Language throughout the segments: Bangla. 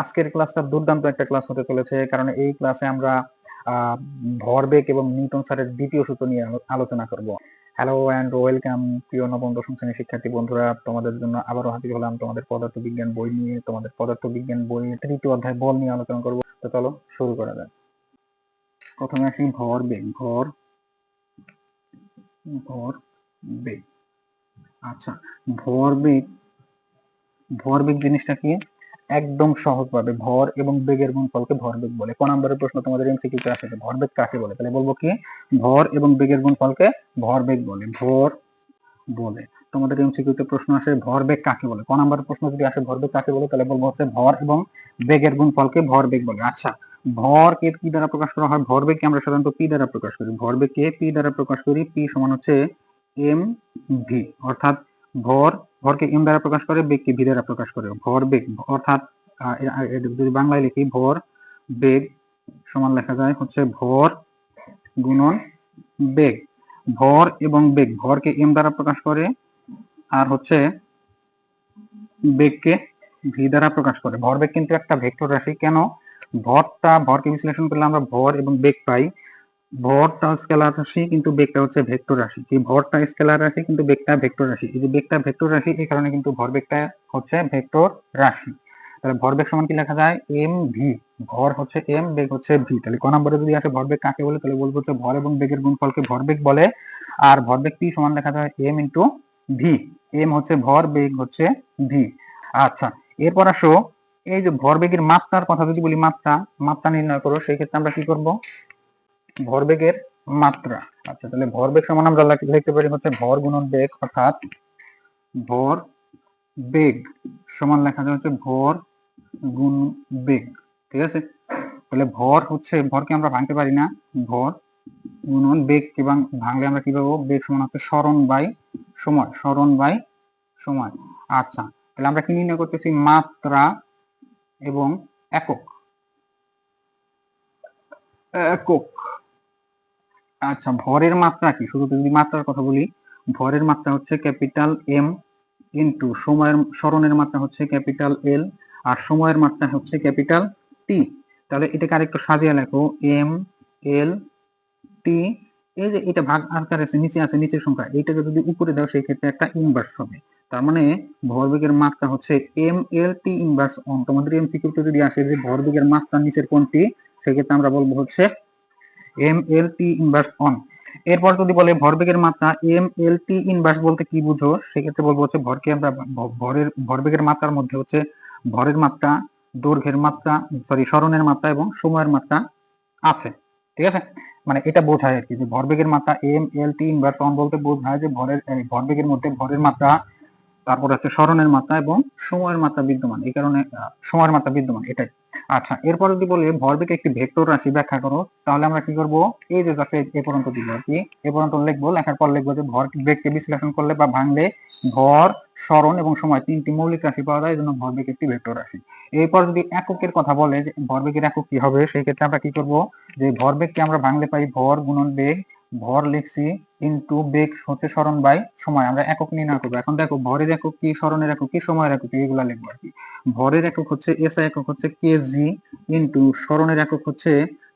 আজকের ক্লাসটা দুর্দান্ত একটা ক্লাস হতে চলেছে, কারণ এই ক্লাসে আমরা ভরবেগ এবং নিউটন স্যারের দ্বিতীয় সূত্র নিয়ে আলোচনা করব। হ্যালো অ্যান্ড ওয়েলকাম প্রিয় নবম, দশম শ্রেণির শিক্ষার্থী বন্ধুরা, তোমাদের জন্য আবারও হাজির হলাম তোমাদের পদার্থ বিজ্ঞান বই নিয়ে, তোমাদের পদার্থ বিজ্ঞান বই তৃতীয় অধ্যায় বল নিয়ে আলোচনা করব। তো চলো শুরু করা যাক। প্রথমে আসি ভরবেগ, ভর ভর বেগ। আচ্ছা ভরবেগ ভরবেগ জিনিসটা কি? একদম সহজভাবে ভর এবং বেগের গুণফলকে ভরবেগ বলে। কোন নম্বরের প্রশ্ন তোমাদের এমসিকিউতে আসে ভরবেগ কাকে বলে? তাহলে বলব কি? ভর এবং বেগের গুণফলকে ভরবেগ বলে। ভর বলে। তোমাদের এমসিকিউতে প্রশ্ন আসে ভরবেগ কাকে বলে? ক নম্বরের প্রশ্ন যদি আসে ভরবেগ কাকে বলে, তাহলে বলব হচ্ছে ভর এবং বেগের গুণফলকে ভরবেগ বলে। আচ্ছা ভরকে কি দ্বারা প্রকাশ করা হয়? ভরবেগকে আমরা সাধারণত পি দ্বারা প্রকাশ করি। ভরবেগকে পি দ্বারা প্রকাশ করি, পি সমান হচ্ছে এম ভি। অর্থাৎ ভর, ভরকে এম দ্বারা প্রকাশ করে, বেগকে ভি দ্বারা প্রকাশ করে। ভর, বেগ, অর্থাৎ যদি বাংলায় লিখি, ভর, বেগ সমান লেখা যায় হচ্ছে ভর গুণন বেগ। ভর এবং বেগ, ভরকে এম দ্বারা প্রকাশ করে আর হচ্ছে বেগকে ভি দ্বারা প্রকাশ করে। ভরবেগ কিন্তু একটা ভেক্টর রাশি। কেন? ভরটা, ভরকে বিশ্লেষণ করলে আমরা ভর এবং বেগ পাই। ভরটা স্কেলার রাশি কিন্তু বেগটা হচ্ছে ভেক্টর রাশি। কি ভরটা স্কেলার রাশি কিন্তু বেগটা ভেক্টর রাশি। এই যে বেগটা ভেক্টর রাশি, এই কারণে কিন্তু ভরবেগটা হচ্ছে ভেক্টর রাশি। তাহলে ভরবেগ সমান কি লেখা যায়? M V. ভর হচ্ছে এম, বেগ হচ্ছে ভি। তাহলে ক নম্বরে যদি আসে ভরবেগ কাকে বলে? তাহলে বলব হচ্ছে ভর এবং বেগের গুণফলকে ভরবেগ বলে। আর ভরবেগ পি সমান লেখা যায়? M into V. এম হচ্ছে ভর, বেগ হচ্ছে ভি। আচ্ছা এরপর আসো। এই যে ভরবেগের মাত্রার কথা যদি বলি মাত্রা মাত্রা নির্ণয় করো, সেই ক্ষেত্রে আমরা কি করব? ভরবেগের মাত্রা। আচ্ছা তাহলে ভরবেগ সমান আমরা লেখ- লিখতে পারি হচ্ছে ভর গুণন বেগ অর্থাৎ ভর বেগ সমান লেখা যায় হচ্ছে ভর গুণ বেগ। ঠিক আছে? তাহলে ভর হচ্ছে, ভরকে আমরা ভাঙতে পারি না। ভর গুণন বেগ ভাঙ- ভাঙলে আমরা কি পাবো? বেগ সমান হচ্ছে স্মরণ বাই সময়, স্মরণ বাই সময়। আচ্ছা তাহলে আমরা কি নির্ণয় করতেছি? মাত্রা এবং একক। একক। আচ্ছা ভরের মাত্রা কি? শুধু যদি মাত্রার কথা বলি, ভরের মাত্রা হচ্ছে ক্যাপিটাল এম ইন্টু সময়ের, স্মরণের মাত্রা হচ্ছে ক্যাপিটাল এল, আর সময়ের মাত্রা হচ্ছে ক্যাপিটাল টি। তাহলে এটাকে আরেকটু সাজিয়ে লেখো, এম, এল, টি, এই যে এটা ভাগ আকারে আছে, নিচে আছে, নিচের সংখ্যা, এইটাকে যদি উপরে দাও সেই ক্ষেত্রে একটা ইনভার্স হবে। তার মানে ভরবেগের মাত্রা হচ্ছে M, L, T inverse on তোমাদের এমসিকিউতে যদি আসে যে ভরবেগের মাত্রা নিচের কোনটি, সেক্ষেত্রে আমরা বলব হচ্ছে M L T inverse on এরপর যদি বলে ভরবেগের মাত্রা এম এল টি ইনভার্স বলতে কি বুঝো? সেক্ষেত্রে বলব হচ্ছে ভরকে আমরা ভরের, ভরবেগের মাত্রার মধ্যে হচ্ছে ভরের মাত্রা, দৈর্ঘ্যের মাত্রা সরি স্মরণের মাত্রা এবং সময়ের মাত্রা আছে। ঠিক আছে? মানে এটা বোঝায় আর কি যে ভরবেগের মাত্রা M L T inverse on বলতে বোঝায় যে ভরের ভরবেগের মধ্যে ভরের মাত্রা, তারপর হচ্ছে স্মরণের মাত্রা এবং সময়ের মাত্রা বিদ্যমান। এই কারণে সময়ের মাত্রা বিদ্যমান, এটাই। আচ্ছা এরপর যদি বলি ভরবেগ একটি ভেক্টর রাশি ব্যাখ্যা করো, তাহলে আমরা কি করব? এই যে যাচ্ছে এ পর্যন্ত দিব আর কি, এ পর্যন্ত লিখব, লেখার পর লিখব যে ভর বেগকে বিশ্লেষণ করলে বা ভাঙলে ভর, স্মরণ এবং সময় তিনটি মৌলিক রাশি পাওয়া যায় জন্য ভরবেগ একটি ভেক্টর রাশি। এরপর যদি এককের কথা বলে যে ভরবেগের একক কি হবে, সেই ক্ষেত্রে আমরা কি করব? যে ভরবেগকে আমরা ভাঙলে পাই ভর গুণন বেগ ভর লিখছি ইনটু বেগ হচ্ছে স্মরণ বাই সময়। আমরা একক নির্ণয় করব। এখন দেখো, ভরের একক কি, স্মরণের একক কি, সময়ের একক এগুলা লিখব আর কি। ভরের একক হচ্ছে এসআই একক হচ্ছে কেজি ইনটু স্মরণের একক হচ্ছে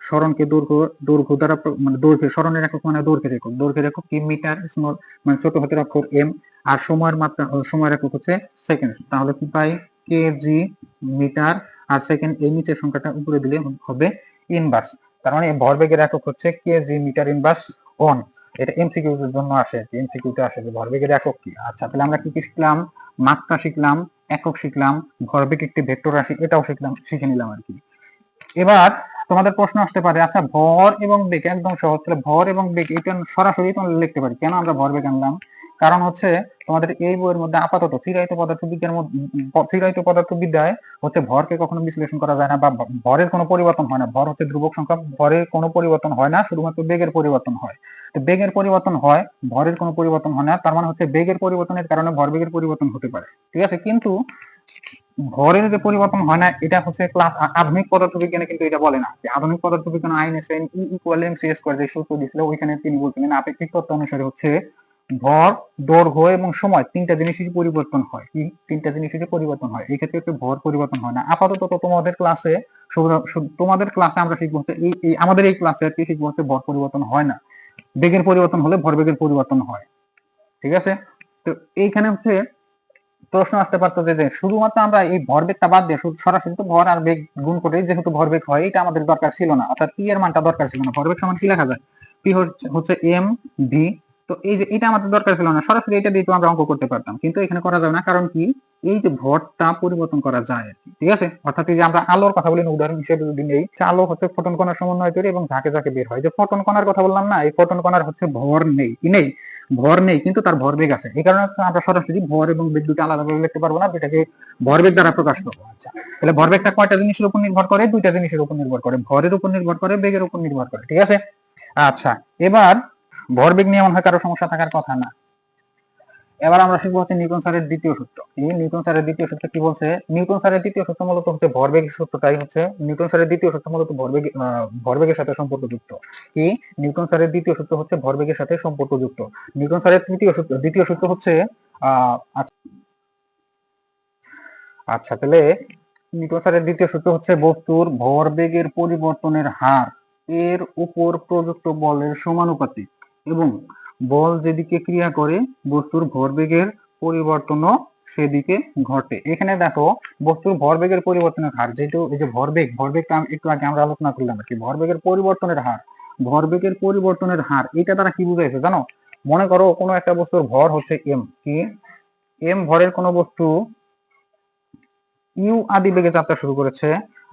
স্মরণকে দৈর্ঘ্য দৈর্ঘ্য দ্বারা মানে দৈর্ঘ্য, স্মরণের একক মানে দৈর্ঘ্যের একক। দৈর্ঘ্যের একক কি? মিটার স্মল মানে ছোট হাতের অক্ষর এম আর সময়ের মাত্রা সময়ের একক হচ্ছে সেকেন্ড তাহলে কি পাই? KG metre. আর সেকেন্ড এই নিচের সংখ্যাটা উপরে দিলে হবে ইনভার্স তার মানে ভরবেগের একক হচ্ছে কেজি মিটার ইনভার্স অন এটা এমসিকিউ এর জন্য আসে এমসিকিউ তে আসে যে ভরবেগের একক কি? আচ্ছা তাহলে আমরা কি কি শিখলাম? মাত্রা শিখলাম, একক শিখলাম ভরবেগ একটি ভেক্টর রাশি, এটাও শিখলাম, শিখে নিলাম আর কি। এবার তোমাদের প্রশ্ন আসতে পারে আচ্ছা ভর এবং বেগ একদম সহজ, তাহলে ভর এবং বেগ এটা সরাসরি তোমরা লিখতে পারি, কেন আমরা ভর বেগ আনলাম? কারণ হচ্ছে তোমাদের এই বইয়ের মধ্যে আপাতত ফিরাইত পদার্থবিজ্ঞানের মধ্যে ফিরাইত পদার্থবিদ্যায় হচ্ছে ভরকে কখনো বিশ্লেষণ করা যায় না বা ভরের কোনো পরিবর্তন হয় না। ভর হচ্ছে ধ্রুবক সংখ্যা ভরের কোনো পরিবর্তন হয় না, শুধুমাত্র বেগের পরিবর্তন হয়। তো বেগের পরিবর্তন হয়, ভরের কোনো পরিবর্তন হয় না, তার মানে হচ্ছে বেগের পরিবর্তনের কারণে ভরবেগের পরিবর্তন হতে পারে। ঠিক আছে? কিন্তু ভরের যে পরিবর্তন হয় না, এটা হচ্ছে ক্লাস আধুনিক পদার্থবিজ্ঞানে কিন্তু এটা বলে না। যে আধুনিক পদার্থবিজ্ঞান Einstein E equal M C square যে সূত্র দিয়েছিল, ওইখানে তিনি বলছিলেন, আপেক্ষিক তত্ত্ব অনুসারে হচ্ছে ভর দৈর্ঘ্য এবং সময় তিনটা জিনিসেরই পরিবর্তন হয় কি তিনটা জিনিসেরই পরিবর্তন হয়, এই ক্ষেত্রে ভর পরিবর্তন হয় না। আপাতত তোমাদের ক্লাসে তোমাদের ক্লাসে আমরা শিখব এই আমাদের এই ক্লাসে আর কি শিখব হচ্ছে ভর পরিবর্তন হয় না। বেগের পরিবর্তন হলে ভরবেগের পরিবর্তন হয়। ঠিক আছে? তো এইখানে হচ্ছে প্রশ্ন আসতে পারতো যে যে শুধুমাত্র আমরা এই ভরবেগটা বাদ দিয়ে সরাসরি তো ভর আর বেগ গুণ করে যেহেতু ভরবেগ হয়, এটা আমাদের দরকার ছিল না। অর্থাৎ পি এর মানটা দরকার ছিল না। ভরবেগ সমান কি লেখা যায়? পি হচ্ছে এম ভি তো এই যে, এটা আমাদের দরকার ছিল না। সরাসরি এটা দিয়ে তো আমরা অঙ্ক করতে পারতাম। কিন্তু এখানে করা যাবে না। কারণ কি? এই যে ভরটা পরিবর্তন করা যায় ঠিক আছে? অর্থাৎ এই যে আমরা আলোর কথা বলি না উদাহরণ হিসেবে যদি নেই আলো হচ্ছে ফোটন কণার সমন্বয় তৈরি এবং ঝাঁকে ঝাঁকে বের হয়। যে ফোটন কণার কথা বললাম না, এই ফোটন কণার হচ্ছে ভর নেই। কি নেই? ভর নেই, কিন্তু তার ভরবেগ আছে। এই কারণে আমরা সরাসরি ভর এবং বেগ দুটো আলাদাভাবে লিখতে পারব না, যেটাকে ভরবেগ দ্বারা প্রকাশ করব। আচ্ছা তাহলে ভরবেগটা কয়টা জিনিসের উপর নির্ভর করে? দুইটা জিনিসের উপর নির্ভর করে। ভরের উপর নির্ভর করে, বেগের উপর নির্ভর করে। ঠিক আছে? আচ্ছা এবার ভরবেগ নিয়ে মনে হয় কারও সমস্যা থাকার কথা না। এবার আমরা শিখব হচ্ছে নিউটন স্যারের দ্বিতীয় সূত্র। এই নিউটন স্যারের দ্বিতীয় সূত্র কি বলছে? নিউটন স্যারের দ্বিতীয় সূত্র মূলত হচ্ছে ভরবেগের সূত্রটাই হচ্ছে, নিউটন স্যারের দ্বিতীয় সূত্র মূলত ভরবেগ ভরবেগের সাথে সম্পর্কযুক্ত। কি? নিউটন স্যারের দ্বিতীয় সূত্র হচ্ছে ভরবেগের সাথে সম্পর্কযুক্ত। নিউটন স্যারের তৃতীয় সূত্র, দ্বিতীয় সূত্র হচ্ছে আচ্ছা আচ্ছা তাহলে নিউটন স্যারের দ্বিতীয় সূত্র হচ্ছে বস্তুর ভরবেগের পরিবর্তনের হার, এর উপর প্রযুক্ত বলের সমানুপাতিক। এবং বল যেদিকে ক্রিয়া করে, বস্তুর ভরবেগের পরিবর্তনও সেদিকে ঘটে। এখানে দেখো, বস্তুর ভরবেগের পরিবর্তনের হার, যেহেতু এই যে ভরবেগ, ভরবেগটা একটু আগে আমরা আলোচনা করলাম কি, ভরবেগের পরিবর্তনের হার। ভরবেগের পরিবর্তনের হার, এটা দ্বারা কি বুঝাইছে জানো? মনে করো কোনো একটা বস্তুর ভর হচ্ছে এম কি? এম ভরের কোনো বস্তু ইউ আদি বেগে যাত্রা শুরু করেছে।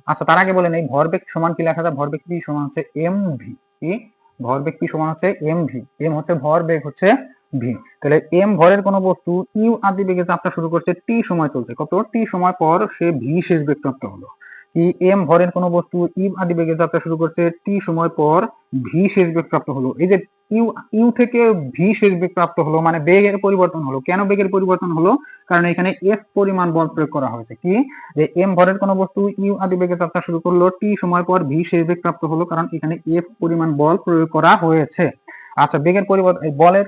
আচ্ছা তার আগে বলেন এই ভরবেগ সমান কি লেখা যায়? ভরবেগ কি সমান হচ্ছে এম ভি কি? ভরবেগ কি সমান হচ্ছে? এম ভি এম হচ্ছে ভরবেগ হচ্ছে ভি তাহলে এম ভরের কোনো বস্তু ইউ আদি বেগে যাত্রা শুরু করছে টি সময় চলছে। কত? টি সময় পর সে ভি শেষ বেগ প্রাপ্ত হলো। কি এম ভরের কোনো বস্তু ইউ আদি বেগে যাত্রা শুরু করছে, টি সময় পর ভি শেষ বেগ প্রাপ্ত হলো। এই যে ইউ ইউ থেকে ভি শেষ বেগ প্রাপ্ত হলো মানে বেগের পরিবর্তন হলো। কেন বেগের পরিবর্তন হলো? কারণ এখানে এফ পরিমাণ বল প্রয়োগ করা হয়েছে। কি? যে এম ভরের কোনো বস্তু ইউ আদি বেগে যাত্রা শুরু করল, টি সময় পর ভি শেষ বেগ প্রাপ্ত হলো, কারণ এখানে এফ পরিমাণ বল প্রয়োগ করা হয়েছে। আচ্ছা বেগের পরিবর্তন বলের,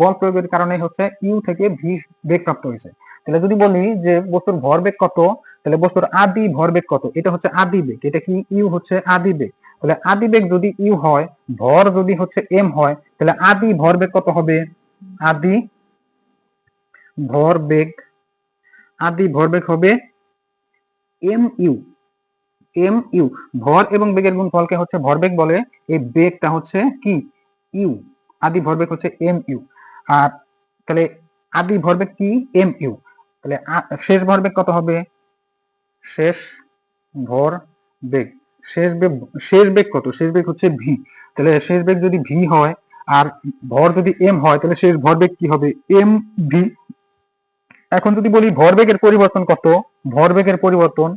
বল প্রয়োগের কারণে হচ্ছে ইউ থেকে ভি বেগ প্রাপ্ত হয়েছে। তাহলে যদি বলি যে বস্তুর ভরবেগ কত, তাহলে বস্তুর আদি ভরবেগ কত? এটা হচ্ছে আদি বেগ। এটা কি ইউ হচ্ছে আদি বেগ? তাহলে আদি বেগ যদি ইউ হয়, ভর যদি হচ্ছে এম হয়, তাহলে আদি ভরবেগ কত হবে? আদি ভরবেগ আদি ভরবেগ হবে এম ইউ এম ইউ। ভর এবং বেগের গুণফলকে হচ্ছে ভরবেগ বলে। এই বেগটা হচ্ছে কি? ইউ। আদি ভরবেগ হচ্ছে এম ইউ। আর তাহলে আদি ভরবেগ কি? M U. তাহলে শেষ ভরবেগ কত হবে? শেষ ভর বেগ। শেষ বেগ শেষ বেগ কত? শেষ বেগ হচ্ছে ভি তাহলে শেষ বেগ যদি ভি হয় আর ভর যদি এম হয়, তাহলে শেষ ভরবেগ কি হবে? এম ভি এখন যদি বলি ভরবেগের পরিবর্তন কত? ভরবেগের পরিবর্তন,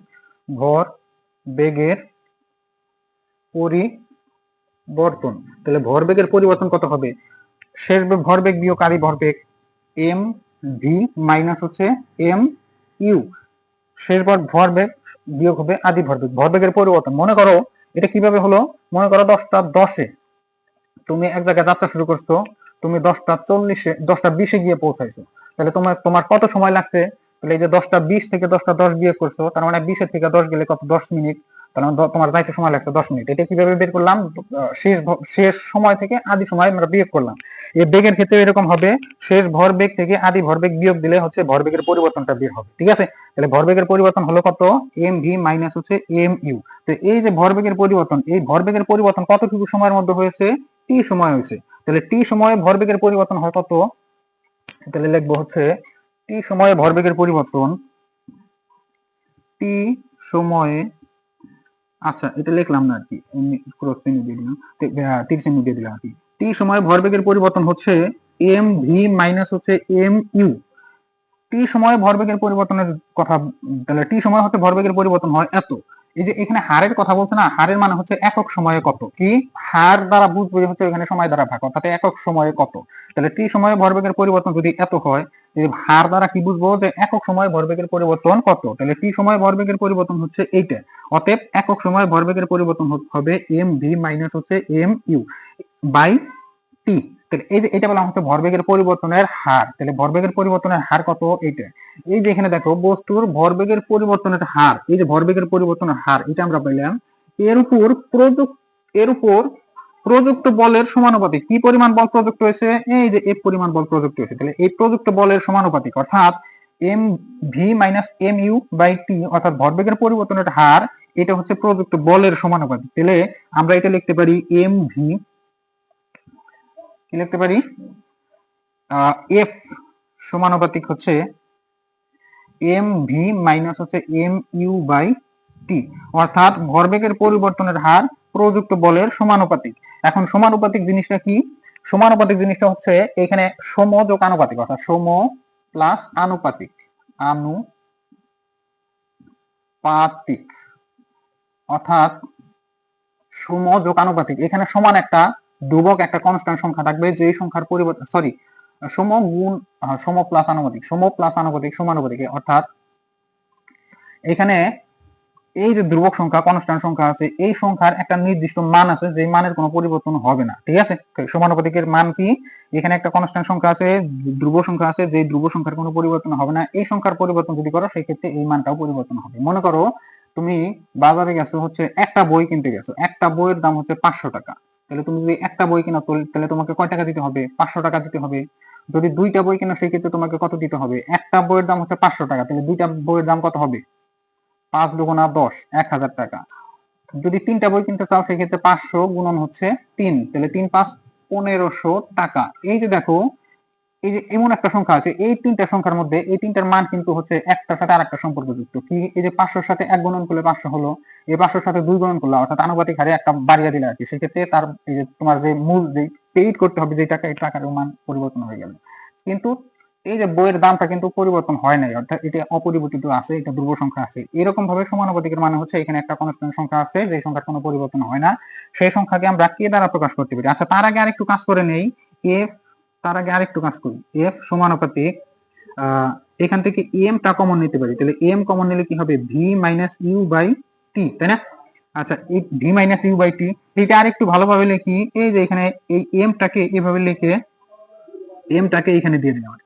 ভর বেগের পরিবর্তন। তাহলে ভরবেগের পরিবর্তন কত হবে? শেষ বেগ ভরবেগ বিয়োগ আদি ভরবেগ এম ভি মাইনাস হচ্ছে এম ইউ ভর ভরবেগ বিয়োগ হবে আদি ভরবেগ। ভরবেগের পরিবর্তন। মনে করো এটা কীভাবে হলো? মনে করো দশটা দশে তুমি এক জায়গায় যাত্রা শুরু করছ, তুমি দশটা চল্লিশে, দশটা বিশে গিয়ে পৌঁছাইছো। তাহলে তোমার তোমার কত সময় লাগছে? তাহলে এই যে দশটা বিশ থেকে দশটা দশ বিয়ে করছ, তার মানে বিশের থেকে দশ গেলে কত? দশ মিনিট। মানে তোমার যাইতে সময় লাগছে দশ মিনিট। এটা কীভাবে বের করলাম? শেষ শেষ সময় থেকে আদি সময় আমরা বিয়োগ করলাম। এই বেগের ক্ষেত্রে এরকম হবে, শেষ ভরবেগ থেকে আদি ভরবেগ বিয়োগ দিলে হচ্ছে ভরবেগের পরিবর্তনটা বের হবে, ঠিক আছে? তাহলে ভরবেগের পরিবর্তন হলো কত? এম ভি মাইনাস হচ্ছে এম ইউ তো এই যে ভরবেগের পরিবর্তন, এই ভরবেগের পরিবর্তন কতটুকু সময়ের মধ্যে হয়েছে? টি সময় হয়েছে। তাহলে টি সময়ে ভরবেগের পরিবর্তন হয় কত? তাহলে লিখব হচ্ছে টি সময়ে ভরবেগের পরিবর্তন টি সময়ে আচ্ছা এটা লিখলাম না আর কি ক্রস চিহ্ন দিয়ে দিলাম। তীর চিহ্ন দিয়ে দিলাম আর কি টি সময়ে ভরবেগের পরিবর্তন হচ্ছে এম ভি মাইনাস হচ্ছে এম ইউ টি সময় ভরবেগের পরিবর্তনের কথা তাহলে টি সময় হচ্ছে ভরবেগের পরিবর্তন হয় এত। এই যে এখানে হারের কথা বলছে না, হারের মানে হচ্ছে একক সময়ে কত? কি? হার দ্বারা বুঝব হচ্ছে এখানে সময় দ্বারা ভাগ, অর্থাৎ একক সময়ে কত? তাহলে টি সময়ে ভরবেগের পরিবর্তন যদি এত হয় হার দ্বারা কি বুঝব যে একক সময়ে ভরবেগের পরিবর্তন কত? তাহলে টি সময়ে ভরবেগের পরিবর্তন হচ্ছে এইটা। অতএব একক সময়ে ভরবেগের পরিবর্তন হবে এম ভি মাইনাস হচ্ছে এম ইউ বাই টি তাহলে এটা বলা হচ্ছে ভরবেগের পরিবর্তনের হার। তাহলে ভরবেগের পরিবর্তনের হার কত? এইটা। এই যে এখানে দেখো, বস্তুর ভরবেগের পরিবর্তনের হার, এই যে ভরবেগের পরিবর্তনের হার, এটা আমরা পেলাম। এর উপর প্রযুক্ত এর উপর প্রযুক্ত বলের সমানুপাতিক। কি পরিমাণ বল প্রযুক্ত হয়েছে? এই যে এফ পরিমাণ বল প্রযুক্ত হয়েছে। তাহলে এই প্রযুক্ত বলের সমানুপাতিক, অর্থাৎ M V minus M U by T অর্থাৎ ভরবেগের পরিবর্তনের হার, এটা হচ্ছে প্রযুক্ত বলের সমানুপাতিক। তাহলে আমরা এটা লিখতে পারি এম ভি লিখতে পারি? এফ সমানুপাতিক হচ্ছে এম ভি মাইনাস হচ্ছে এম ইউ বাই টি অর্থাৎ ভরবেগের পরিবর্তনের হার প্রযুক্ত বলের সমানুপাতিক। এখন সমানুপাতিক জিনিসটা কি? সমানুপাতিক জিনিসটা হচ্ছে এখানে সম যোগ আনুপাতিক, অর্থাৎ সম প্লাস আনুপাতিক আনুপাতিক। অর্থাৎ সম যোগ আনুপাতিক। এখানে সমান একটা ধ্রুবক একটা কনস্ট্যান্ট সংখ্যা থাকবে, যেই সংখ্যার পরিবর্তন সরি সম গুণ সম প্লাস আনুপাতিক, সম প্লাস আনুপাতিক সমানুপাতিক অর্থাৎ এখানে এই যে ধ্রুবক সংখ্যা কনস্ট্যান্ট সংখ্যা আছে, এই সংখ্যার একটা নির্দিষ্ট মান আছে যে মানের কোনো পরিবর্তন হবে না, ঠিক আছে? সমানুপাতিকের মান কি? এখানে একটা কনস্ট্যান্ট সংখ্যা আছে, ধ্রুব সংখ্যা আছে যে ধ্রুব সংখ্যার কোনো পরিবর্তন হবে না, এই সংখ্যার পরিবর্তন যদি করো সেই ক্ষেত্রে এই মানটাও পরিবর্তন হবে। মনে করো, তুমি বাজারে গেছো, হচ্ছে একটা বই কিনতে গেছো, একটা বইয়ের দাম হচ্ছে পাঁচশো টাকা। তাহলে তুমি যদি একটা বই কেনা তাহলে তোমাকে কয় টাকা দিতে হবে? পাঁচশো টাকা দিতে হবে। যদি দুইটা বই কেনা, সেই ক্ষেত্রে তোমাকে কত দিতে হবে? একটা বইয়ের দাম হচ্ছে পাঁচশো টাকা, তাহলে দুইটা বইয়ের দাম কত হবে? পাঁচ দুগুণা দশ, এক হাজার টাকা। যদি তিনটা বই কিনতে চাও সেক্ষেত্রে পাঁচশো গুণন হচ্ছে তিন, তাহলে তিন পাঁচ পনেরোশো টাকা। এই যে দেখো এই যে এমন একটা সংখ্যা আছে, এই তিনটা সংখ্যার মধ্যে এই তিনটার মান কিন্তু হচ্ছে একটার সাথে আরেকটা সম্পর্কযুক্ত। কি? এই যে পাঁচশোর সাথে এক গুণন করলে পাঁচশো হলো, এই পাঁচশোর সাথে দুই গুণন করলে, অর্থাৎ আনুপাতিক হারে একটা বাড়িয়ে দিলে আর কি সেক্ষেত্রে তার এই যে তোমার যে মূল যে পেইড করতে হবে যে টাকা এই টাকার মান পরিবর্তন হয়ে গেল। কিন্তু এই যে বইয়ের দামটা কিন্তু পরিবর্তন হয় নাই, অর্থাৎ এটা অপরিবর্তিত আছে, এটা ধ্রুব সংখ্যা আছে। এরকম ভাবে সমানুপাতিকের মানে হচ্ছে এখানে একটা কনস্ট্যান্ট সংখ্যা আছে যে সংখ্যার কোনো পরিবর্তন হয় না। সেই সংখ্যাকে আমরা কে দ্বারা প্রকাশ করতে পারি? আচ্ছা তার আগে আরেকটু কাজ করে নেই এফ তার আগে আরেকটু কাজ করি। এফ সমানুপাতিক আহ, এখান থেকে এম টা কমন নিতে পারি। তাহলে এম কমন নিলে কি হবে? V minus U by T তাই না? আচ্ছা এই V minus U by T এটা আরেকটু ভালোভাবে লিখি। এই যে এখানে এই এম টাকে এভাবে লিখে এম টাকে এখানে দিয়ে দিলাম আর।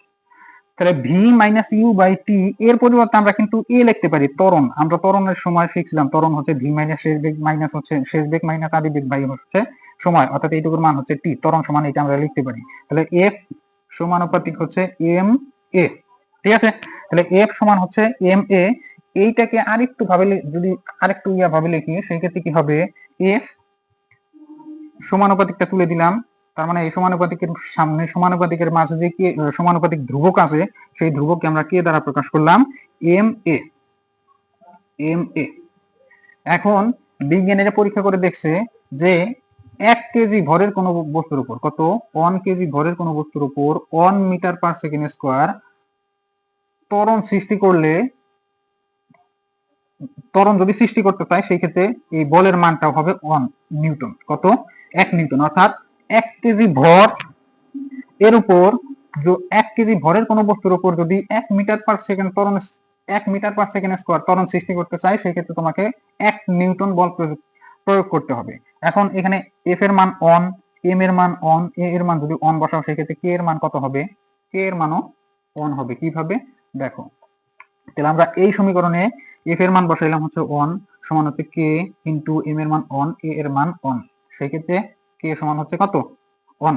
তাহলে V minus U by T এর পরিবর্তে আমরা কিন্তু এ লিখতে পারি ত্বরণ। আমরা ত্বরণের সময় শিখছিলাম ত্বরণ হচ্ছে ভি মাইনাস শেষ বেগ মাইনাস হচ্ছে শেষ বেগ মাইনাস আদি বেগ বাই হচ্ছে সময় অর্থাৎ এইটুকুর মান হচ্ছে টি ত্বরণ সমান এটা আমরা লিখতে পারি। তাহলে এফ সমানুপাতিক হচ্ছে এম এ ঠিক আছে? তাহলে এফ সমান হচ্ছে এম এ এইটাকে আরেকটু ভাবে যদি আরেকটু ইয়া ভাবে লিখি, সেই ক্ষেত্রে কি হবে? এফ সমানুপাতিকটা তুলে দিলাম, তার মানে এই সমানুপাতিকের সামনে সমানুপাতিকের মাঝে যে কে সমানুপাতিক ধ্রুবক আছে, সেই ধ্রুবককে আমরা কে দ্বারা প্রকাশ করলাম? এম এ এম এ এখন বিজ্ঞানীরা পরীক্ষা করে দেখছে যে এক কেজি ভরের কোনো বস্তুর উপর, কত? ওয়ান কেজি ভরের কোনো বস্তুর উপর one metre per second square ত্বরণ সৃষ্টি করলে, ত্বরণ যদি সৃষ্টি করতে চায়, সেই ক্ষেত্রে এই বলের মানটা হবে ওয়ান নিউটন, কত? এক নিউটন। অর্থাৎ এক কেজি ভর এর উপর এক কেজি ভরের কোনো বস্তুর উপর যদি এক মিটার পার সেকেন্ড ত্বরণ, এক মিটার পার সেকেন্ড স্কোয়ার ত্বরণ সৃষ্টি করতে চাই সেই ক্ষেত্রে তোমাকে এক নিউটন বল প্রয়োগ প্রয়োগ করতে হবে। এখন এখানে এফ এর মান অন এম এর মান অন এ এর মান যদি অন বসাও, সেক্ষেত্রে কে এর মান কত হবে? কে এর মানও অন হবে। কীভাবে? দেখো, তাহলে আমরা এই সমীকরণে এফ এর মান বসাইলাম হচ্ছে অন সমান হচ্ছে কে ইন্টু এম এর মান অন এ এর মান অন সেই ক্ষেত্রে কে সমান হচ্ছে কত? অন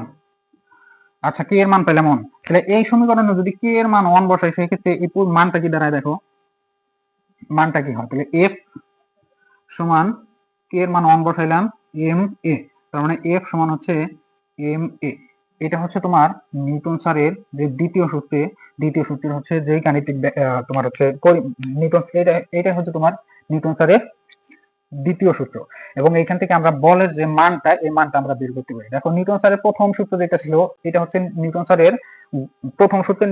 আচ্ছা কে এর মান পেলাম অন তাহলে এই সমীকরণে যদি কে এর মান অন বসাই সেই ক্ষেত্রে এই মানটা কি দাঁড়ায় দেখো? মানটা কি হয়? তাহলে এফ সমান এর মান অন বসাইলাম এম এ তার মানে এফ সমান হচ্ছে এম এ এটা হচ্ছে তোমার নিউটন স্যারের যে দ্বিতীয় সূত্রে, দ্বিতীয় সূত্রের হচ্ছে যে গাণিতিক তোমার হচ্ছে নিউটন এটা এটা হচ্ছে তোমার নিউটন স্যারের দ্বিতীয় সূত্র। এবং এখান থেকে আমরা বলের যে মানটা, এই মানটা আমরা বের করতে পারি। দেখো, নিউটন স্যারের প্রথম সূত্র যেটা ছিল, এটা হচ্ছে নিউটন স্যারের প্রথম সূত্রে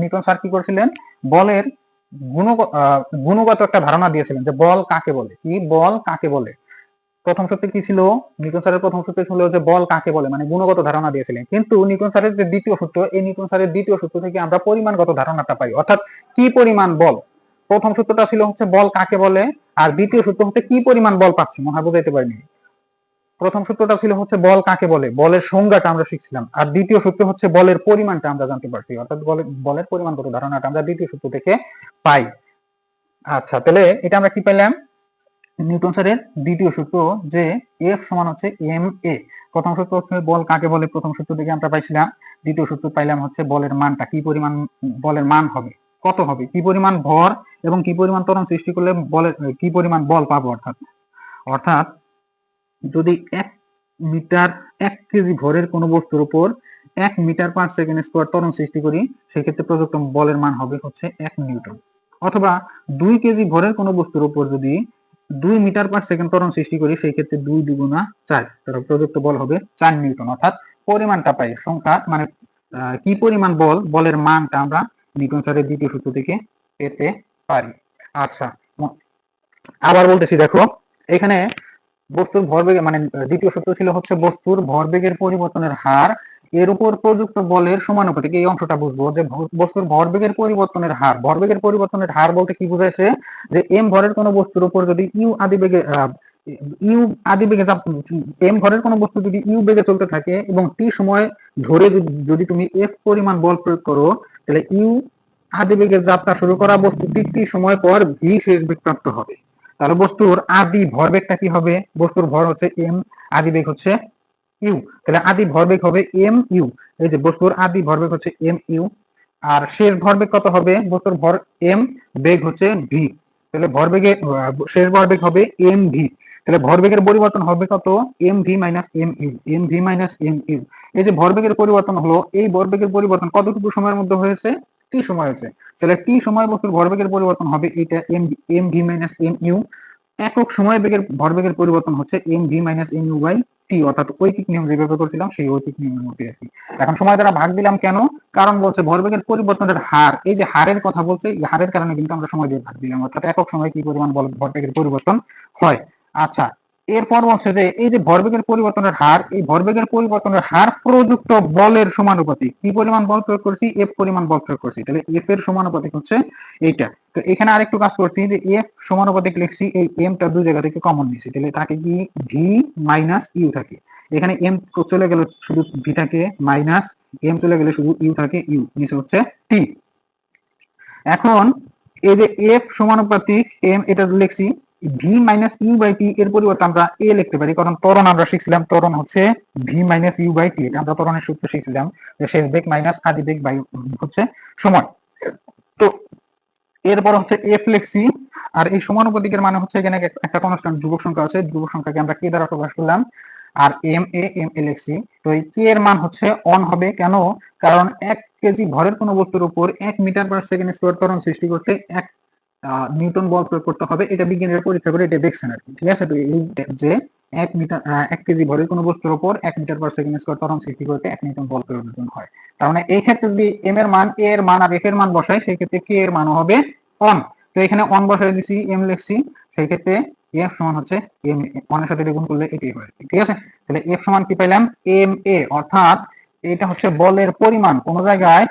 নিউটন স্যার কি করেছিলেন? বলের গুণগত একটা ধারণা দিয়েছিলেন যে বল কাকে বলে? কি বল কাকে বলে? প্রথম সূত্রে কি ছিল? নিউটন স্যারের প্রথম সূত্রে ছিল যে বল কাকে বলে মানে গুণগত ধারণা দিয়েছিলেন। কিন্তু নিউটন স্যারের যে দ্বিতীয় সূত্র, এই নিউটন স্যারের দ্বিতীয় সূত্র থেকে আমরা পরিমাণগত ধারণাটা পাই। অর্থাৎ কি পরিমাণ বল? প্রথম সূত্রটা ছিল হচ্ছে বল কাকে বলে, আর দ্বিতীয় সূত্র হচ্ছে কি পরিমাণ বল পাচ্ছি? মনে বুঝাইতে পারিনি। প্রথম সূত্রটা ছিল হচ্ছে বল কাকে বলে? বলের সংজ্ঞাটা আমরা শিখছিলাম। আর দ্বিতীয় সূত্র হচ্ছে বলের পরিমাণটা আমরা জানতে পারছি। অর্থাৎ বলের পরিমাণগত ধারণাটা আমরা দ্বিতীয় সূত্র থেকে পাই। আচ্ছা তাহলে এটা আমরা কি পেলাম? নিউটন স্যারের দ্বিতীয় সূত্র যে এফ সমান হচ্ছে এম এ। প্রথম সূত্র হচ্ছে বল কাকে বলে? প্রথম সূত্র থেকে আমরা পাইছিলাম। দ্বিতীয় সূত্র পাইলাম হচ্ছে বলের মানটা, কি পরিমাণ বলের মান হবে? কত হবে? কি পরিমাণ ভর এবং কি পরিমাণ ত্বরণ সৃষ্টি করলে বলের, কি পরিমাণ বল পাবো, অর্থাৎ? অর্থাৎ যদি এক মিটার, এক কেজি ভরের কোনো বস্তুর উপর এক মিটার পার সেকেন্ড স্কোয়ার ত্বরণ সৃষ্টি করি, সেক্ষেত্রে প্রযুক্ত বলের মান হবে হচ্ছে এক নিউটন। অথবা দুই কেজি ভরের কোনো বস্তুর উপর যদি দুই মিটার পার সেকেন্ড ত্বরণ সৃষ্টি করি সেই ক্ষেত্রে দুই দুগুণা চার, তাহলে প্রযুক্ত বল হবে চার নিউটন। অর্থাৎ পরিমাণটা পাই, সংখ্যা মানে কি পরিমাণ বল, বলের মানটা আমরা নিউটন স্যারের দ্বিতীয় সূত্র থেকে পেতে পারি। আচ্ছা আবার বলতেছি, দেখো, এখানে বস্তুর ভরবেগে মানে দ্বিতীয় সূত্র ছিল হচ্ছে বস্তুর ভরবেগের পরিবর্তনের হার। এর উপর প্রযুক্ত বলের সমানুপাতিক এই অংশটা বুঝব যে বস্তুর ভরবেগের পরিবর্তনের হার। ভরবেগের পরিবর্তনের হার বলতে কি বুঝাইছে? যে এম ভরের কোনো বস্তুর উপর যদি ইউ আদি বেগে ইউ আদি বেগে এম ভরের কোনো বস্তু যদি ইউ বেগে চলতে থাকে এবং টি সময় ধরে যদি তুমি এফ পরিমাণ বল প্রয়োগ করো, তাহলে ইউ আদি বেগে যাত্রা শুরু করা বস্তু টি সময় পর ভি শেষ বেগ প্রাপ্ত হবে। তাহলে বস্তুর আদি ভরবেগটা কি হবে? বস্তুর ভর হচ্ছে এম আদি বেগ হচ্ছে ইউ তাহলে আদি ভরবেগ হবে এম ইউ এই যে বস্তুর আদি ভরবেগ হচ্ছে এম ইউ আর শেষ ভরবেগ কত হবে? বস্তুর ভর এম বেগ হচ্ছে ভি তাহলে ভরবেগে শেষ ভরবেগ হবে এম ভি তাহলে ভরবেগের পরিবর্তন হবে কত? M V minus M U M V minus M U এই যে ভরবেগের পরিবর্তন হলো, এই ভরবেগের পরিবর্তন কতটুকু সময়ের মধ্যে হয়েছে? টি সময় হয়েছে তাহলে টি সময় বস্তুর ভরবেগের পরিবর্তন হবে এটা M M V minus M U একক সময় বেগের ভরবেগের পরিবর্তন হচ্ছে M V minus M U by T অর্থাৎ ঐকিক নিয়ম যেভাবে করছিলাম, সেই ঐকিক নিয়মের মধ্যে কি। এখন সময় দ্বারা ভাগ দিলাম কেন? কারণ বলছে ভরবেগের পরিবর্তনের হার। এই যে হারের কথা বলছে, এই হারের কারণে কিন্তু আমরা সময় দিয়ে ভাগ দিলাম। অর্থাৎ একক সময় কি পরিমাণ ভরবেগের পরিবর্তন হয়? আচ্ছা এরপর বলছে যে, এই যে ভরবেগের পরিবর্তনের হার, এই ভরবেগের পরিবর্তনের হার প্রযুক্ত বলের সমানুপাতিক। কি পরিমাণ বল প্রয়োগ করছি? এফ পরিমাণ বল প্রয়োগ করছি। তাহলে এফ এর সমানুপাতিক হচ্ছে এইটা। তো এখানে আরেকটু কাজ করছি যে এফ সমানুপাতিক লিখছি, এই এমটা দুই জায়গা থেকে কমন নিছি। তাহলে তাকে কি? ভি মাইনাস ইউ থাকে। এখানে এম চলে গেল শুধু ভি থাকে মাইনাস এম চলে গেলে শুধু ইউ থাকে ইউ নিচে হচ্ছে টি এখন এই যে এফ সমানুপাতিক এম এটা লিখছি V minus U by T এর পরিবর্তে আমরা এ লিখতে পারি, কারণ ত্বরণ আমরা শিখছিলাম, ত্বরণ হচ্ছে V minus U by T আমরা ত্বরণের সূত্র শিখছিলাম, যে শেষ বেগ মাইনাস আদি বেগ বাই হচ্ছে সময় তো এরপর হচ্ছে এফ লিখছি, আর এই সমানুপাতিকের মানে হচ্ছে এখানে একটা কনস্ট্যান্ট ধ্রুবক সংখ্যা আছে, ধ্রুবক সংখ্যাকে আমরা কে দ্বারা প্রকাশ করলাম, আর এম এ এম এ লিখছি। তো এই কে এর মান হচ্ছে অন হবে, কেন? কারণ এক কেজি ভরের কোনো বস্তুর উপর এক মিটার পার সেকেন্ড স্কোয়ার ত্বরণ সৃষ্টি করতে এক নিউটন বল প্রয়োগ করতে হবে। এটা বিজ্ঞানের পরীক্ষা করে এটা দেখছেন আর ঠিক আছে? যে এক মিটার এক কেজি ভরের কোনো বস্তুর উপর এক মিটার পার সেকেন্ড স্কোয়ার ত্বরণ সৃষ্টি করতে এক নিউটন বল প্রয়োজন হয়। তার মানে এই ক্ষেত্রে যদি এম এর মান এ এর মান আর এফ এর মান বসাই, সেই ক্ষেত্রে কে এর মান হবে অন তো এখানে অন বসাই দিছি এম লিখছি, সেই ক্ষেত্রে এফ সমান হচ্ছে এম অনের সাথে গুণ করলে এটাই হয়। ঠিক আছে? তাহলে এফ সমান কি পাইলাম? এম এ অর্থাৎ এটা হচ্ছে বলের পরিমাণ। কোন জায়গায়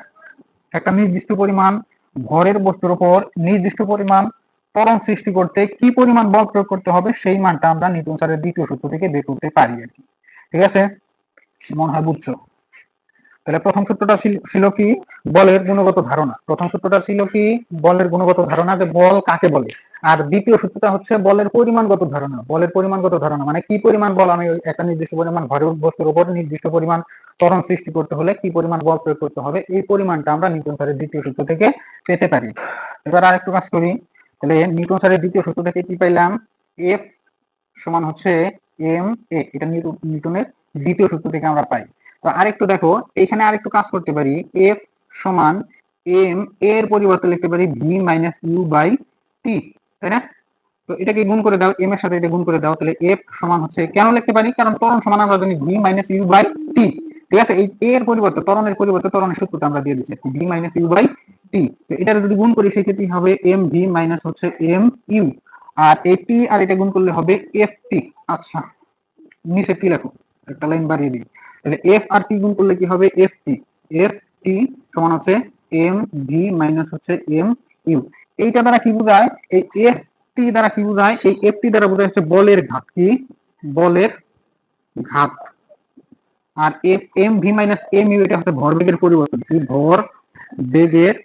একটা নির্দিষ্ট পরিমাণ ভরের বস্তুর উপর নির্দিষ্ট পরিমাণ ত্বরণ সৃষ্টি করতে কি পরিমাণ বল প্রয়োগ করতে হবে, সেই মানটা আমরা নিউটন স্যারের দ্বিতীয় সূত্র থেকে বের করতে পারি আর কি। ঠিক আছে? মনে হয় বুঝছ? তাহলে প্রথম সূত্রটা ছিল কি? বলের গুণগত ধারণা। প্রথম সূত্রটা ছিল কি? বলের গুণগত ধারণা যে বল কাকে বলে? আর দ্বিতীয় সূত্রটা হচ্ছে বলের পরিমাণগত ধারণা। বলের পরিমাণগত ধারণা মানে কি পরিমাণ বল? আমি একটা নির্দিষ্ট পরিমাণ ভরের বস্তুর উপর নির্দিষ্ট পরিমাণ ত্বরণ সৃষ্টি করতে হলে কি পরিমাণ বল প্রয়োগ করতে হবে? এই পরিমাণটা আমরা নিউটন স্যারের দ্বিতীয় সূত্র থেকে পেতে পারি। এবার আর একটু কাজ করি। তাহলে নিউটন স্যারের দ্বিতীয় সূত্র থেকে কি পাইলাম? এফ সমান হচ্ছে এম এ এটা নিউটনের দ্বিতীয় সূত্র থেকে আমরা পাই। তো আরেকটু দেখো, এখানে আরেকটু কাজ করতে পারি। এফ সমান এম এর পরিবর্তে লিখতে পারি V minus U by T তাই না? তো এটাকে গুণ করে দাও এম এর সাথে এটা গুণ করে দাও, তাহলে এফ সমান হচ্ছে, কেন লিখতে পারি? কারণ ত্বরণ সমান আমরা জানি V minus U by T ঠিক আছে? এই এর পরিবর্তে, ত্বরণের পরিবর্তে ত্বরণের সূত্রটা আমরা দিয়ে দিচ্ছি V minus U by T তো এটা যদি গুণ করি, সেক্ষেত্রে হবে? এম ভি মাইনাস হচ্ছে এম ইউ আর এই টি আর এটা গুণ করলে হবে এফ টি আচ্ছা নিচে টি লেখো, একটা লাইন বাড়িয়ে দিই। তাহলে এফ আর টি গুণ করলে কি হবে? এফ টি এফ টি সমান হচ্ছে এম ভি মাইনাস হচ্ছে এম ইউ এইটা দ্বারা কি বোঝায়? এই এফ টি দ্বারা কি বোঝায়? এই এফ টি দ্বারা বোঝায় হচ্ছে বলের ঘাত। কি? বলের ঘাত। আর F M V minus M U এটা হচ্ছে ভরবেগের পরিবর্তন। কি ভর বেগের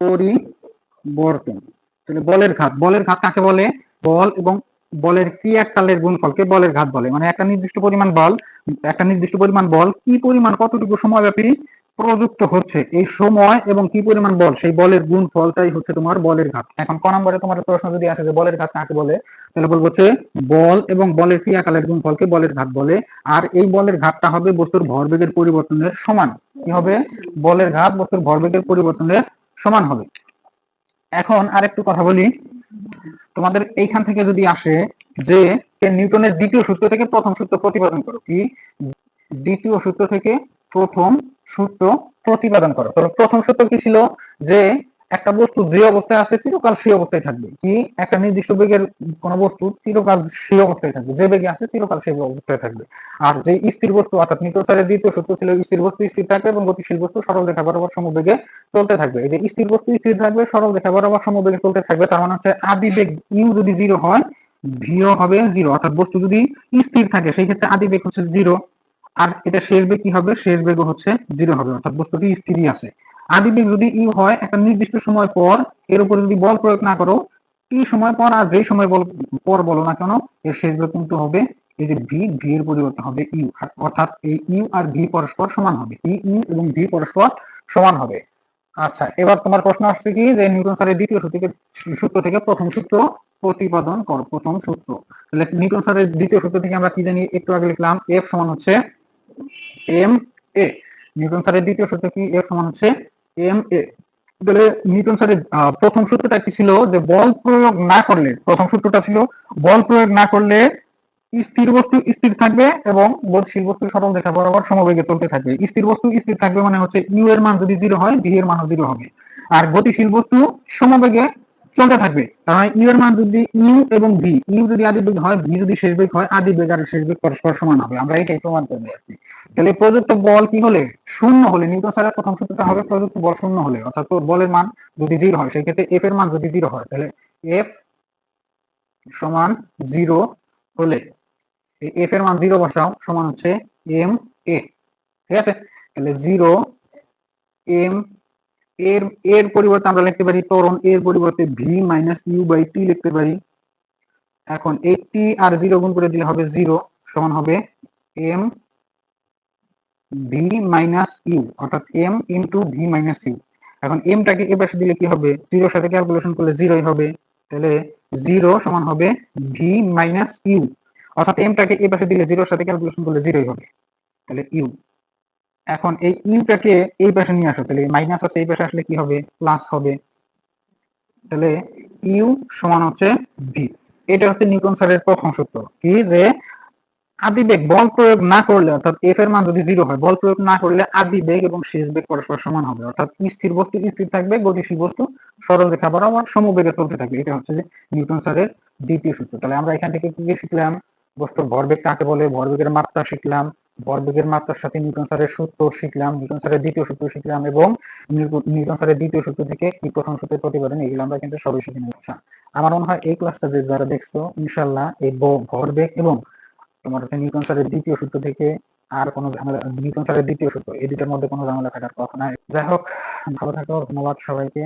পরিবর্তন। তাহলে বলের ঘাত। বলের ঘাত কাকে বলে? বল এবং বলের ক্রিয়ার কালের গুণফলকে বলের ঘাত বলে? মানে একটা নির্দিষ্ট পরিমাণ বল, একটা নির্দিষ্ট পরিমাণ বল, কি পরিমাণ, কতটুকু সময়ব্যাপী প্রযুক্ত হচ্ছে এই সময় এবং কি পরিমাণ বল? সেই বলের গুণ ফলটাই হচ্ছে তোমার বলের ঘাত। এখন ক নম্বরে তোমার প্রশ্ন যদি আসে যে বলের ঘাত কাকে বলে, তাহলে বলব হচ্ছে বল এবং বলের ক্রিয়াকালের গুণ ফলকে বলের ঘাত বলে। আর এই বলের ঘাতটা হবে বস্তুর ভরবেগের পরিবর্তনের সমান। কি হবে? বলের ঘাত বস্তুর ভরবেগের পরিবর্তনের সমান হবে। এখন আরেকটু কথা বলি। তোমাদের এইখান থেকে যদি আসে যে নিউটনের দ্বিতীয় সূত্র থেকে প্রথম সূত্র প্রতিপাদন করো। কি? দ্বিতীয় সূত্র থেকে প্রথম সূত্র প্রতিপাদন করো। প্রথম সূত্র কি ছিল? যে একটা বস্তু যে অবস্থায় আছে চিরকাল সেই অবস্থায় থাকবে। কি? একটা নির্দিষ্ট বেগের কোন বস্তু চিরকাল সেই অবস্থায় থাকবে। যে বেগে আছে চিরকাল সেই অবস্থায় থাকবে। আর যে স্থির বস্তু, অর্থাৎ নিউটনের দ্বিতীয় সূত্র ছিল স্থির বস্তু স্থির থাকবে এবং গতিশীল বস্তু সরল রেখা বরাবর সমবেগে চলতে থাকবে। এই যে স্থির বস্তু স্থির থাকবে, সরল রেখা বরাবর সমবেগে চলতে থাকবে, তার মানে হচ্ছে আদি বেগ ইউ যদি জিরো হয়, ভিও হবে জিরো অর্থাৎ বস্তু যদি স্থির থাকে, সেই ক্ষেত্রে আদি বেগ হচ্ছে জিরো আর এটা শেষ বেগ কি হবে? শেষ বেগ হচ্ছে জিরো হবে। অর্থাৎ বস্তুটি স্থিরই আছে। আদি বেগ যদি ইউ হয় একটা নির্দিষ্ট সময় পর, এর উপরে যদি বল প্রয়োগ না করো টি সময় পর আর যেই সময় বল, পর বলো না কেন, এর শেষ বেগ কিন্তু হবে এই যে ভি ভি এর পরিবর্তন হবে ইউ অর্থাৎ এই ইউ আর ভি পরস্পর সমান হবে। ই ইউ এবং ভি পরস্পর সমান হবে। আচ্ছা এবার তোমার প্রশ্ন আসছে কি? যে নিউটন স্যারের দ্বিতীয় সূত্র থেকে সূত্র থেকে প্রথম সূত্র প্রতিপাদন কর, প্রথম সূত্র। তাহলে নিউটন স্যারের দ্বিতীয় সূত্র থেকে আমরা কি জানি? একটু আগে লিখলাম এফ সমান হচ্ছে এম এ নিউটন স্যারের দ্বিতীয় সূত্র কি? এফ সমান হচ্ছে এম এ তাহলে নিউটন স্যারের প্রথম সূত্রটা কি ছিল? যে বল প্রয়োগ না করলে, প্রথম সূত্রটা ছিল, বল প্রয়োগ না করলে স্থির বস্তু স্থির থাকবে এবং গতিশীল বস্তু সরল রেখা বরাবর সমবেগে চলতে থাকবে। স্থির বস্তু স্থির থাকবে মানে হচ্ছে ইউ এর মান যদি জিরো হয় ভি এর মানও জিরো হবে। আর গতিশীল বস্তু সমবেগে চলতে থাকবে। মানে ইউ এর মান যদি ইউ এবং ভি ইউ যদি আদি বেগ হয় ভি যদি শেষ বেগ হয় আদি বেগ আর শেষ বেগ পরস্পর সমান হবে। আমরা এটাই প্রমাণ করব আর কি। তাহলে প্রযুক্ত বল কি হলে? শূন্য হলে। নিউটন স্যারের প্রথম সূত্রটা হবে প্রযুক্ত বল শূন্য হলে। অর্থাৎ বলের মান যদি জিরো হয় সেই ক্ষেত্রে এফ এর মান যদি জিরো হয়, তাহলে এফ সমান জিরো হলে এফ এর মান জিরো বসাও, সমান হচ্ছে এম এ ঠিক আছে? তাহলে জিরো এম এর এর পরিবর্তে আমরা লিখতে পারি ত্বরণ, এর পরিবর্তে V minus U by T লিখতে পারি। এখন আর জিরো গুণ করে দিলে হবে জিরো সমান হবে এম ভি মাইনাস ইউ অর্থাৎ M into V minus U এখন এমটাকে এ পাশে দিলে কি হবে? জিরোর সাথে ক্যালকুলেশন করলে জিরোই হবে। তাহলে জিরো সমান হবে ভি মাইনাস ইউ অর্থাৎ এমটাকে এ পাশে দিলে জিরোর সাথে ক্যালকুলেশন করলে জিরোই হবে। তাহলে ইউ এখন এই ইউটাকে এই পাশে নিয়ে আসো, তাহলে মাইনাস আছে এই পাশে আসলে কি হবে? প্লাস হবে। তাহলে ইউ সমান হচ্ছে ভি এটা হচ্ছে নিউটন স্যারের প্রথম সূত্র। কি যে আদি বেগ বল প্রয়োগ না করলে, অর্থাৎ এফ এর মান যদি জিরো হয়, বল প্রয়োগ না করলে আদি বেগ এবং শেষ বেগ পরস্পর সমান হবে। অর্থাৎ স্থির বস্তু স্থির থাকবে, গতিশীল বস্তু সরল রেখা বরাবর সমবেগে চলতে থাকবে। এটা হচ্ছে যে নিউটন স্যারের দ্বিতীয় সূত্র। তাহলে আমরা এখান থেকে কি শিখলাম? বস্তুর ভরবেগ কাকে বলে? ভরবেগের মাত্রা শিখলাম। ভরবেগের মাত্রার সাথে নিউটন স্যারের সূত্র শিখলাম, নিউটন স্যারের দ্বিতীয় সূত্র শিখলাম এবং নিউটন স্যারের দ্বিতীয় সূত্র থেকে কি প্রথম সূত্রের প্রতিপাদন এগুলো আমরা কিন্তু সবই শিখে নিচ্ছি আমার মনে হয় এই ক্লাসটা যে যারা দেখছ ইনশাল্লাহ এই ভরবেগ এবং তোমার হচ্ছে নিউটন স্যারের দ্বিতীয় সূত্র থেকে আর কোনো ঝামেলা নিউটন স্যারের দ্বিতীয় সূত্র, এই দুটার মধ্যে কোনো ঝামেলা থাকার কথা নাই। যাই হোক, ভালো থাকো, ধন্যবাদ সবাইকে।